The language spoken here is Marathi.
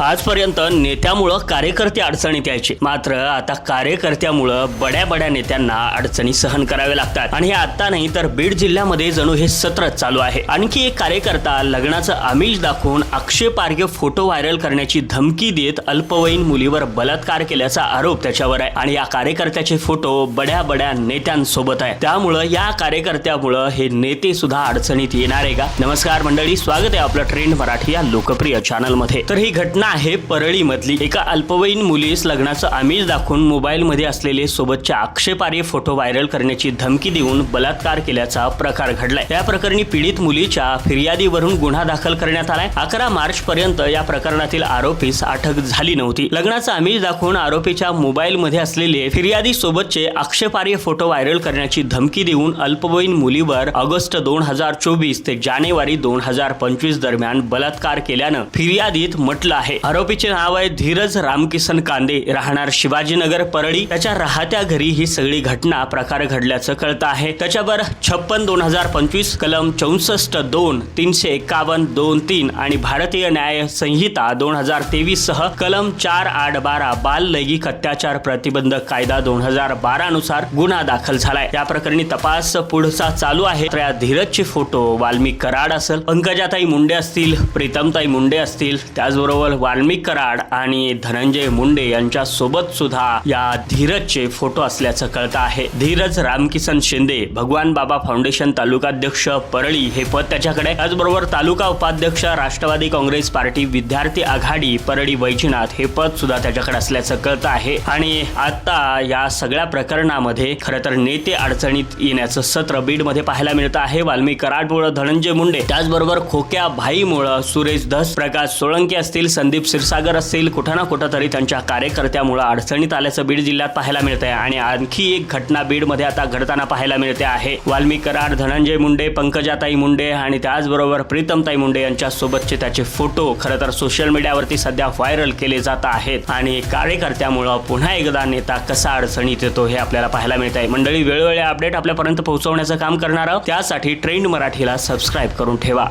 आजपर्यंत नेत्यामुळं कार्यकर्ते अडचणीत यायचे. मात्र आता कार्यकर्त्यामुळं बड्या बड्या नेत्यांना अडचणी सहन कराव्या लागतात. आणि हे आता नाही तर बीड जिल्ह्यामध्ये जणू हे सत्रच चालू आहे. आणखी एक कार्यकर्ता लग्नाचं आमिष दाखवून आक्षेपार्ह फोटो व्हायरल करण्याची धमकी देत अल्पवयीन मुलीवर बलात्कार केल्याचा आरोप त्याच्यावर आहे. आणि या कार्यकर्त्याचे फोटो बड्या बड्या नेत्यांसोबत आहे त्यामुळं या कार्यकर्त्यामुळं हे नेते सुद्धा अडचणीत येणार आहे का? नमस्कार मंडळी स्वागत आहे आपलं ट्रेंड मराठी या लोकप्रिय चॅनलमध्ये तर ही घटना आहे परळीमधली एका अल्पवयीन मुलीस लग्नाचं आमिष दाखवून मोबाईलमध्ये असलेले सोबतच्या आक्षेपार्ह फोटो व्हायरल करण्याची धमकी देऊन बलात्कार केल्याचा प्रकार घडलाय. या प्रकरणी पीडित मुलीच्या फिर्यादीवरून गुन्हा दाखल करण्यात आलाय. अकरा मार्च पर्यंत या प्रकरणातील आरोपीस अटक झाली नव्हती. लग्नाचं आमिष दाखवून आरोपीच्या मोबाईलमध्ये असलेले फिर्यादी सोबतचे आक्षेपार्ह फोटो व्हायरल करण्याची धमकी देऊन अल्पवयीन मुलीवर ऑगस्ट दोन हजार चोवीस ते जानेवारी दोन हजार पंचवीस दरम्यान बलात्कार केल्यानं फिर्यादीत म्हटलं आहे. आरोपीचे नाव आहे धीरज रामकिसन कांदे. राहणार शिवाजीनगर परळी. त्याच्या राहत्या घरी ही सगळी घटना प्रकार घडल्याचं कळतं आहे. त्याच्यावर छप्पन दोन हजार पंचवीस कलम चौसष्ट दोन तीनशे एकावन्न दोन तीन आणि भारतीय न्याय संहिता दोन हजार तेवीस सह कलम चार आठ बारा बाल लैंगिक अत्याचार प्रतिबंधक कायदा दोन हजार बारा नुसार गुन्हा दाखल झालाय. या प्रकरणी तपास पुढचा चालू आहे. तर या धीरजचे फोटो वाल्मिक कराड असेल पंकजाताई मुंडे असतील प्रीतमताई मुंडे असतील त्याचबरोबर वाल्मिक कराड आणि धनंजय मुंडे यांच्या सोबत सुद्धा या धीरजचे फोटो असल्याचं कळतं आहे. धीरज रामकिसन शिंदे भगवान बाबा फाउंडेशन तालुकाध्यक्ष परळी हे पद त्याच्याकडे त्याचबरोबर तालुका उपाध्यक्ष राष्ट्रवादी काँग्रेस पार्टी विद्यार्थी आघाडी परळी वैजनाथ हे पद सुद्धा त्याच्याकडे असल्याचं कळतं आहे. आणि आता या सगळ्या प्रकरणामध्ये खरं तर नेते अडचणीत येण्याचं सत्र बीडमध्ये पाहायला मिळतं आहे. वाल्मिक कराडमुळं धनंजय मुंडे त्याचबरोबर खोक्या भाईमुळं सुरेश धस प्रकाश सोळंकी असतील संदीप क्षीरसागर असतील कुठं ना कुठं तरी त्यांच्या कार्यकर्त्यामुळं अडचणीत आल्याचं बीड जिल्ह्यात पाहायला मिळतंय. आणि आणखी एक घटना बीडमध्ये आता घडताना पाहायला मिळते आहे. वाल्मी कराड धनंजय मुंडे पंकजाताई मुंडे आणि त्याचबरोबर प्रीतमताई मुंडे यांच्यासोबतचे त्याचे फोटो खरं तर सोशल मीडियावरती सध्या व्हायरल केले जात आहेत. आणि कार्यकर्त्यामुळं पुन्हा एकदा नेता कसा अडचणीत येतो हे आपल्याला पाहायला मिळत आहे मंडळी वेळोवेळी अपडेट आपल्यापर्यंत पोहोचवण्याचं काम करणार आहोत. त्यासाठी ट्रेंड मराठीला सबस्क्राईब करून ठेवा.